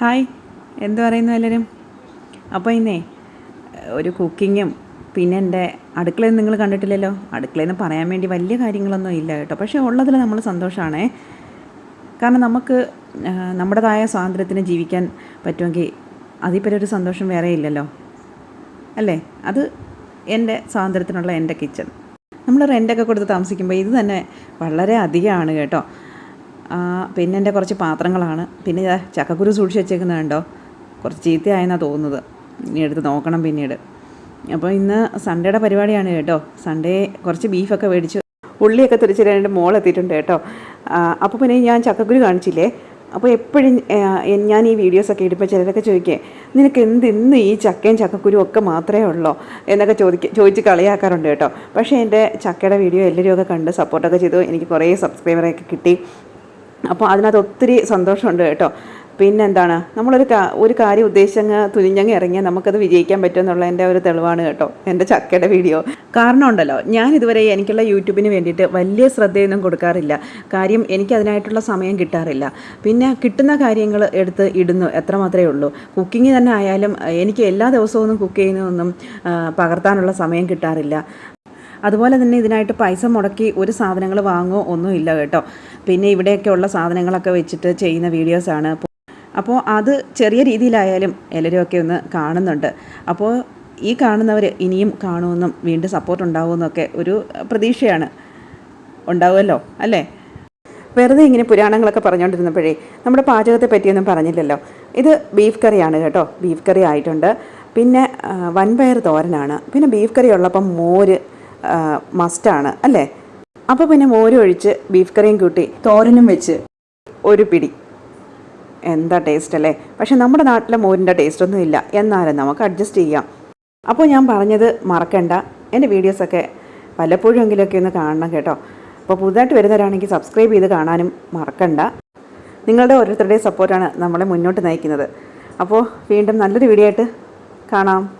Hi. എന്ത് പറയുന്നു എല്ലാവരും അപ്പോൾ ഇന്നേ ഒരു കുക്കിങ്ങും പിന്നെ എന്റെ അടുക്കളയിൽ നിങ്ങൾ കണ്ടിട്ടില്ലല്ലോ. അടുക്കളയിൽ നിന്ന് പറയാൻ വേണ്ടി വലിയ കാര്യങ്ങളൊന്നും ഇല്ല കേട്ടോ. പക്ഷേ ഉള്ളതിൽ നമ്മൾ സന്തോഷമാണേ കാരണം നമുക്ക് നമ്മുടേതായ സ്വാതന്ത്ര്യത്തിന് ജീവിക്കാൻ പറ്റുമെങ്കിൽ അതിപ്പോൾ ഒരു സന്തോഷം വേറെ ഇല്ലല്ലോ. അല്ലേ? അത് എന്റെ സ്വാതന്ത്ര്യത്തിനുള്ള എന്റെ കിച്ചൺ. നമ്മൾ റെന്റൊക്കെ കൊടുത്ത് താമസിക്കുമ്പോൾ ഇത് തന്നെ വളരെ അധികമാണ് കേട്ടോ. പിന്നെ എന്റെ കുറച്ച് പാത്രങ്ങളാണ്. പിന്നെ ചക്കക്കുരു സൂക്ഷിച്ച് വെച്ചേക്കുന്നത് കണ്ടോ? കുറച്ച് ചീത്തയായെന്നാണ് തോന്നുന്നത്. ഇനി എടുത്ത് നോക്കണം പിന്നീട്. അപ്പോൾ ഇന്ന് സൺഡേയുടെ പരിപാടിയാണ് കേട്ടോ. സൺഡേ കുറച്ച് ബീഫൊക്കെ മേടിച്ചു ഉള്ളിയൊക്കെ തിരിച്ചിട്ട് എന്റെ മോളെത്തിയിട്ടുണ്ട് കേട്ടോ. അപ്പോൾ പിന്നെ ഞാൻ ചക്കക്കുരു കാണിച്ചില്ലേ? അപ്പോൾ എപ്പോഴും ഞാൻ ഈ വീഡിയോസൊക്കെ ഇടുമ്പോൾ ചിലരൊക്കെ ചോദിക്കേ നിനക്ക് എന്ത് ഇന്ന് ഈ ചക്കയും ചക്കക്കുരും ഒക്കെ മാത്രമേ ഉള്ളോ? എന്നൊക്കെ ചോദിക്ക ചോദിച്ച് കളിയാക്കാറുണ്ട് കേട്ടോ. പക്ഷേ എന്റെ ചക്കയുടെ വീഡിയോ എല്ലാവരും ഒക്കെ കണ്ട് സപ്പോർട്ടൊക്കെ ചെയ്തു. എനിക്ക് കുറേ സബ്സ്ക്രൈബറൊക്കെ കിട്ടി. അപ്പോൾ അതിനകത്ത് ഒത്തിരി സന്തോഷമുണ്ട് കേട്ടോ. പിന്നെന്താണ്? നമ്മളൊരു കാ ഒരു കാര്യം ഉദ്ദേശിച്ചങ്ങ് തുനിഞ്ഞങ്ങ് ഇറങ്ങിയാൽ നമുക്കത് വിജയിക്കാൻ പറ്റുമെന്നുള്ളതിന്റെ ഒരു തെളിവാണ് കേട്ടോ എന്റെ ചക്കയുടെ വീഡിയോ. കാരണം ഉണ്ടല്ലോ ഞാൻ ഇതുവരെ എനിക്കുള്ള യൂട്യൂബിന് വേണ്ടിയിട്ട് വലിയ ശ്രദ്ധയൊന്നും കൊടുക്കാറില്ല. കാര്യം എനിക്ക് അതിനായിട്ടുള്ള സമയം കിട്ടാറില്ല. പിന്നെ കിട്ടുന്ന കാര്യങ്ങൾ എടുത്ത് ഇടുന്നു എത്ര മാത്രമേ ഉള്ളൂ. കുക്കിംഗ് തന്നെ ആയാലും എനിക്ക് എല്ലാ ദിവസവും കുക്ക് ചെയ്യുന്നതൊന്നും പകർത്താനുള്ള സമയം കിട്ടാറില്ല. അതുപോലെ തന്നെ ഇതിനായിട്ട് പൈസ മുടക്കി ഒരു സാധനങ്ങൾ വാങ്ങുകയോ ഒന്നുമില്ല കേട്ടോ. പിന്നെ ഇവിടെയൊക്കെ ഉള്ള സാധനങ്ങളൊക്കെ വെച്ചിട്ട് ചെയ്യുന്ന വീഡിയോസാണ് അപ്പോൾ അത് ചെറിയ രീതിയിലായാലും എല്ലാവരുമൊക്കെ ഒന്ന് കാണുന്നുണ്ട്. അപ്പോൾ ഈ കാണുന്നവർ ഇനിയും കാണുമെന്നും വീണ്ടും സപ്പോർട്ട് ഉണ്ടാവുമെന്നൊക്കെ ഒരു പ്രതീക്ഷയാണ് ഉണ്ടാവുമല്ലോ അല്ലേ? വെറുതെ ഇങ്ങനെ പുരാണങ്ങളൊക്കെ പറഞ്ഞുകൊണ്ടിരുന്നപ്പോഴേ നമ്മുടെ പാചകത്തെ പറ്റിയൊന്നും പറഞ്ഞില്ലല്ലോ. ഇത് ബീഫ് കറിയാണ് കേട്ടോ. ബീഫ് കറി ആയിട്ടുണ്ട്. പിന്നെ വൻപയർ തോരനാണ്. പിന്നെ ബീഫ് കറി ഉള്ളപ്പം മോര് മസ്റ്റാണ് അല്ലേ? അപ്പോൾ പിന്നെ മോര് ഒഴിച്ച് ബീഫ് കറിയും കൂട്ടി തോരനും വെച്ച് ഒരു പിടി. എന്താ ടേസ്റ്റ് അല്ലേ? പക്ഷെ നമ്മുടെ നാട്ടിലെ മോരിന്റെ ടേസ്റ്റ് ഒന്നും ഇല്ല. എന്നാലും നമുക്ക് അഡ്ജസ്റ്റ് ചെയ്യാം. അപ്പോൾ ഞാൻ പറഞ്ഞത് മറക്കണ്ട. എന്റെ വീഡിയോസൊക്കെ വല്ലപ്പോഴും എങ്കിലുമൊക്കെ ഒന്ന് കാണണം കേട്ടോ. അപ്പോൾ പുതുതായിട്ട് വരുന്നവരാണെങ്കിൽ സബ്സ്ക്രൈബ് ചെയ്ത് കാണാനും മറക്കണ്ട. നിങ്ങളുടെ ഓരോരുത്തരുടെയും സപ്പോർട്ടാണ് നമ്മളെ മുന്നോട്ട് നയിക്കുന്നത്. അപ്പോൾ വീണ്ടും നല്ലൊരു വീഡിയോ ആയിട്ട് കാണാം.